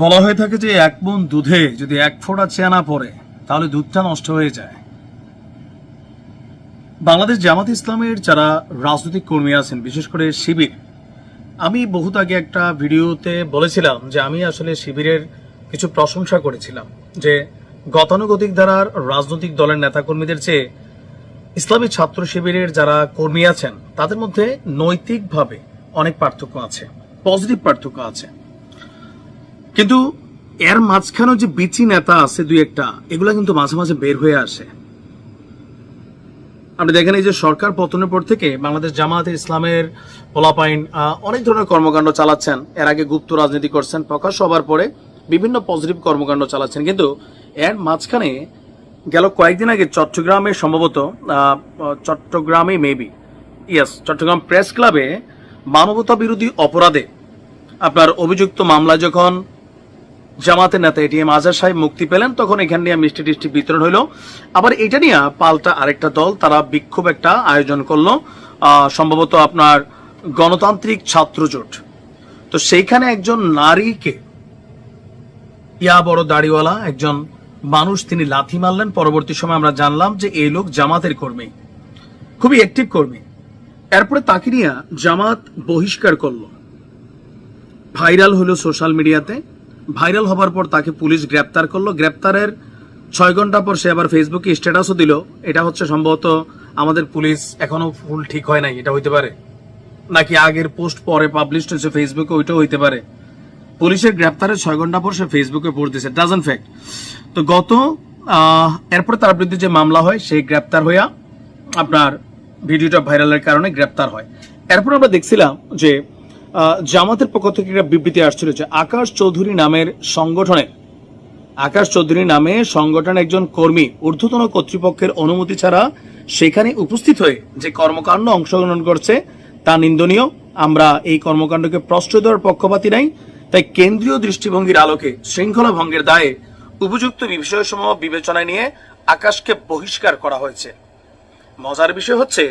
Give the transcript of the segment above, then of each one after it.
বলা হয়ে থাকে যে এক মন দুধে যদি এক ফোঁটা চেনা পড়ে, তাহলে দুধটা নষ্ট হয়ে যায়। বাংলাদেশ জামাত ইসলামের যারা রাজনৈতিক কর্মী আছেন, বিশেষ করে শিবির, আমি বহুত আগে একটা ভিডিওতে বলেছিলাম যে আমি আসলে শিবিরের কিছু প্রশংসা করেছিলাম যে গতানুগতিক ধারার রাজনৈতিক দলের নেতাকর্মীদের চেয়ে ইসলামী ছাত্র শিবিরের যারা কর্মী আছেন, তাদের মধ্যে নৈতিকভাবে অনেক পার্থক্য আছে, পজিটিভ পার্থক্য আছে। কিন্তু এর মাঝখানেও যে বিচি নেতা আছে দুই একটা, এগুলা কিন্তু মাঝে মাঝে বের হয়ে আসে। আপনি দেখেন এই যে সরকার পতনের পর থেকে বাংলাদেশ জামায়াতে ইসলামের পোলাপাইন অনেক ধরনের কর্মকাণ্ড চালাচ্ছেন। এর আগে গুপ্ত রাজনীতি করছেন, প্রকাশ হবার পরে বিভিন্ন পজিটিভ কর্মকাণ্ড চালাচ্ছেন। কিন্তু এর মাঝখানে গেল কয়েকদিন আগে চট্টগ্রামে সম্ভবত চট্টগ্রামে মেবি ইয়েস চট্টগ্রাম প্রেস ক্লাবে মানবতা বিরোধী অপরাধে আপনার অভিযুক্ত মামলা যখন জামাতের নেতা এটিএম আজাদ সাহেব মুক্তি পেলেন, তখন এখান নিয়ে মিষ্টি টিষ্টি বিতরণ হলো আবার এটা নিয়ে পাল্টা আরেকটা দল, তারা বিক্ষোভ একটা আয়োজন করল সম্ভবত আপনার গণতান্ত্রিক ছাত্র জোট তো সেইখানে একজন নারীকে, ইয়া বড় দাড়িওয়ালা, একজন মানুষ তিনি লাথি মারলেন। পরবর্তী সময় আমরা জানলাম যে এই লোক জামাতের কর্মী, খুবই অ্যাক্টিভ কর্মী। এরপরে তাকে নিয়ে জামাত বহিষ্কার করল। ভাইরাল হলো সোশ্যাল মিডিয়াতে ভাইরাল হবার পর তাকে পুলিশ গ্রেপ্তার করল। গ্রেপ্তারের ছয় ঘণ্টা পর সে আবার ফেসবুকে স্ট্যাটাসও দিল। এটা হচ্ছে সম্ভবত আমাদের পুলিশ এখনও ফুল ঠিক হয় নাই, এটা হইতে পারে। নাকি আগের পোস্ট পরে পাবলিশ হয়েছে ফেসবুকে, ওইটাও হইতে পারে। পুলিশের গ্রেপ্তারের ছয় ঘণ্টা পর সে ফেসবুকে পোস্ট দিয়েছে। ডাজন ফ্যাক্ট তো গত এরপরে তার বিরুদ্ধে যে মামলা হয়, সেই গ্রেপ্তার হইয়া আপনার ভিডিওটা ভাইরালের কারণে গ্রেপ্তার হয়। এরপর আমরা দেখছিলাম যে জামাতের পক্ষ থেকে একটা বিবৃতি আসছিল যে আকাশ চৌধুরী নামের সংগঠনে আকাশ চৌধুরী নামে সংগঠন একজন কর্মী ঊর্ধ্বতন কর্তৃপক্ষের অনুমতি ছাড়া সেখানে উপস্থিত হয়ে যে কর্মকাণ্ড অংশগ্রহণ করছে তা নিন্দনীয়। আমরা এই কর্মকাণ্ডকে প্রশ্রয় দেওয়ার পক্ষপাতি নাই। তাই কেন্দ্রীয় দৃষ্টিভঙ্গির আলোকে শৃঙ্খলা ভঙ্গের দায়ে উপযুক্ত বিষয়সমূহ বিবেচনায় নিয়ে আকাশকে বহিষ্কার করা হয়েছে। মজার বিষয় হচ্ছে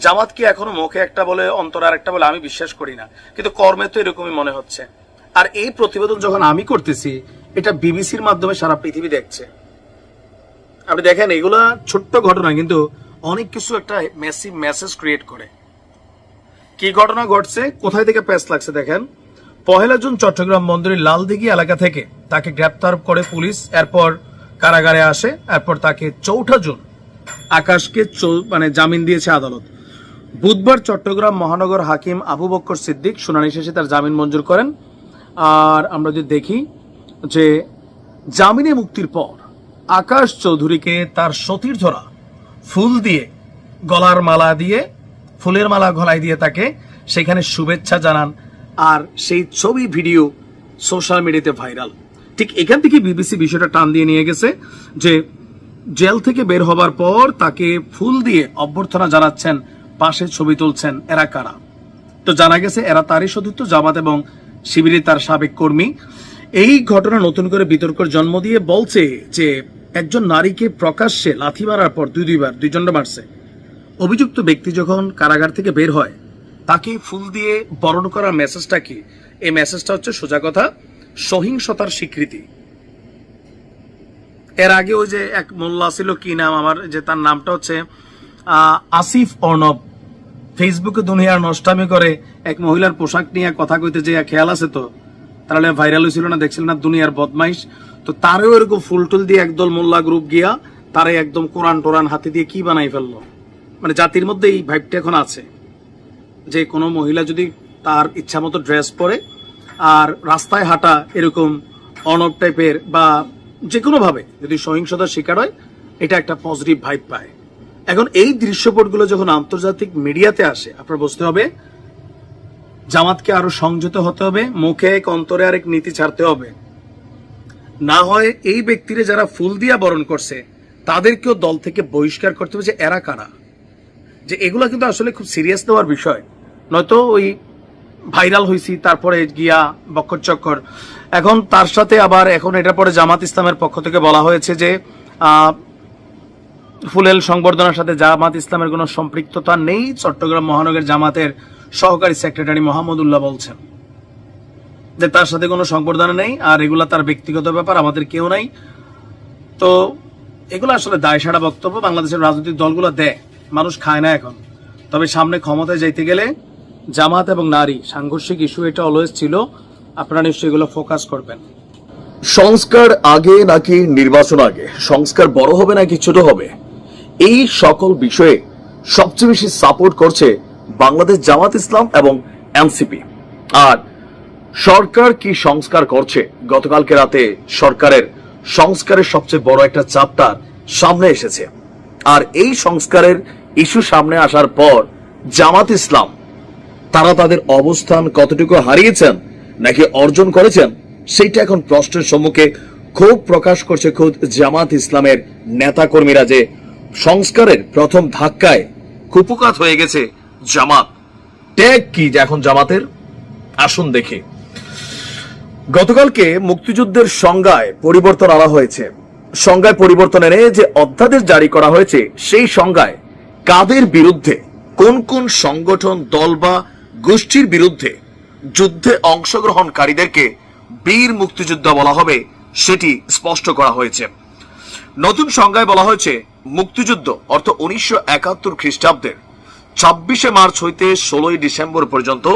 জামাতকে এখনও মুখে একটা বলে, অন্তর আর একটা বলে আমি বিশ্বাস করি না। কিন্তু কর্মে তো এরকমই মনে হচ্ছে। আর এই প্রতিবেদন যখন আমি করতেছি, এটা বিবিসির মাধ্যমে সারা পৃথিবী দেখছে। আপনি দেখেন, এগুলা ছোট্ট ঘটনা, কিন্তু অনেক কিছু একটা মেসিভ মেসেজ ক্রিয়েট করে। কি ঘটনা ঘটছে? কোথায় থেকে প্যাস লাগছে দেখেন? পহেলা জুন চট্টগ্রাম বন্দরের লালদিঘি এলাকা থেকে তাকে গ্রেপ্তার করে পুলিশ, এরপর কারাগারে আসে, এরপর তাকে চৌঠা জুন আকাশকে মানে জামিন দিয়েছে আদালত। বুধবার চট্টগ্রাম মহানগর হাকিম আবু বক্কর সিদ্দিক শুনানি শেষে তার জামিন মঞ্জুর করেন। আর আমরা যদি দেখি যে জামিনে মুক্তির পর আকাশ চৌধুরীকে তার সতীর ধরা, ফুল দিয়ে, গলার মালা দিয়ে, ফুলের মালা গলায় দিয়ে তাকে সেখানে শুভেচ্ছা জানান। আর সেই ছবি, ভিডিও সোশ্যাল মিডিয়াতে ভাইরাল। ঠিক এখান থেকে বিবিসি বিষয়টা টান দিয়ে নিয়ে গেছে যে, জেল থেকে বের হবার পর তাকে ফুল দিয়ে অভ্যর্থনা জানাচ্ছেন পাশে ছবি তুলছেন এরা কারা? তো জানা গেছে এরা তারই সতীর্থ জামাত এবং শিবিরে তার সাবেক কর্মী। এই ঘটনা নতুন করে বিতর্কের জন্ম দিয়ে বলছে যে একজন নারীকে প্রকাশ্যে লাথি মারার পর দুই দুইবার দুইজনটা মারছে। অভিযুক্ত ব্যক্তি যখন কারাগার থেকে বের হয়, তাকে ফুল দিয়ে বরণ করার মেসেজটা কি? এই মেসেজটা হচ্ছে সোজা কথা, সহিংসতার স্বীকৃতি। এর আগে ওই যে এক মোল্লা ছিল, কি নাম আমার, যে তার নামটা হচ্ছে আসিফ অর্ণব। ফেসবুকে দুনিয়ার নষ্টামি করে এক মহিলার পোশাক নিয়ে কথা কইতে যে খেয়াল আছে তো? তাহলে ভাইরাল হয়েছিল না দেখছিল না দুনিয়ার বদমাইশ? তো তারও এরকম ফুল টুল দিয়ে একদল মোল্লা গ্রুপ গিয়া তারে একদম কোরআন টোরান হাতে দিয়ে কি বানাই ফেলল? মানে জাতির মধ্যে এই ভাইবটা এখন আছে। যে কোনো মহিলা যদি তার ইচ্ছা মতো ড্রেস পরে আর রাস্তায় হাঁটা এরকম অনব টাইপের বা যে কোনোভাবে যদি সহিংসতার শিকার হয়, এটা একটা পজিটিভ ভাইব পায়। এখন এই দৃশ্যপটগুলো যখন আন্তর্জাতিক মিডিয়াতে আসে, আপনার বুঝতে হবে, জামাতকে আরও সংযত হতে হবে, মুখে এক অন্তরে আরেক নীতি ছাড়তে হবে। না হয় এই ব্যক্তিরা যারা ফুল দিয়া বরণ করছে, তাদেরকেও দল থেকে বহিষ্কার করতে হবে যে এরা কারা। যে এগুলো কিন্তু আসলে খুব সিরিয়াস নেওয়ার বিষয়। নয়তো ওই ভাইরাল হয়েছি তারপরে গিয়া বক্কর চক্কর। এখন তার সাথে আবার এখন এটার পরে জামাত ইসলামের পক্ষ থেকে বলা হয়েছে যে ফুলেল সংবর্ধনার সাথে জামাত ইসলামের কোনো সম্পৃক্ততা নেই। চট্টগ্রাম মহানগর জামাতের সহকারী সেক্রেটারি মোহাম্মদুল্লাহ বলছেন যে তার সাথে কোনো সংবর্ধনা নেই আর এগুলা তার ব্যক্তিগত ব্যাপার, আমাদের কেউ নাই। তো এগুলো আসলে দায় সারা বক্তব্য, বাংলাদেশের রাজনৈতিক দলগুলো দেয়, মানুষ খায় না এখন। তবে সামনে ক্ষমতায় যাইতে গেলে জামাত এবং নারী, সাংঘর্ষিক ইস্যু এটা অলওয়েজ ছিল, আপনারা নিশ্চয়ই এগুলো ফোকাস করবেন। সংস্কার আগে নাকি নির্বাচন আগে? সংস্কার বড় হবে নাকি ছোট হবে? এই সকল বিষয়ে সবচেয়ে বেশি সাপোর্ট করছে বাংলাদেশ জামাত ইসলাম এবং এনসিপি। আর সরকার কি সংস্কার করছে? গতকালকে রাতে সরকারের সংস্কারের সবচেয়ে বড় একটা চাপটার সামনে এসেছে। আর এই সংস্কারের ইস্যু সামনে আসার পর জামাত ইসলাম, তারা তাদের অবস্থান কতটুকু হারিয়েছেন নাকি অর্জন করেছেন, সেইটা এখন প্রশ্নের সম্মুখে ক্ষোভ প্রকাশ করছে খোদ জামাত ইসলামের নেতাকর্মীরা যে সংস্কারের প্রথম ধাক্কায় কুপুকাত হয়ে গেছে জামাত। ট্যাগ কি যে এখন জামাতের? আসুন দেখি। গতকালকে মুক্তিযুদ্ধের সংজ্ঞায় পরিবর্তন আনা হয়েছে। সংজ্ঞায় পরিবর্তন এনে যে অধ্যাদেশ জারি করা হয়েছে সেই সংজ্ঞায় কাদের বিরুদ্ধে কোন কোন সংগঠন দল বা গোষ্ঠীর বিরুদ্ধে যুদ্ধে অংশগ্রহণকারীদেরকে বীর মুক্তিযোদ্ধা বলা হবে সেটি স্পষ্ট করা হয়েছে। নতুন সংজ্ঞায় বলা হয়েছে মুক্তিযুদ্ধ অর্থ উনিশশো একাত্তর খ্রিস্টাব্দের। ছাব্বিশে মার্চ হইতে ষোলোই ডিসেম্বর পর্যন্ত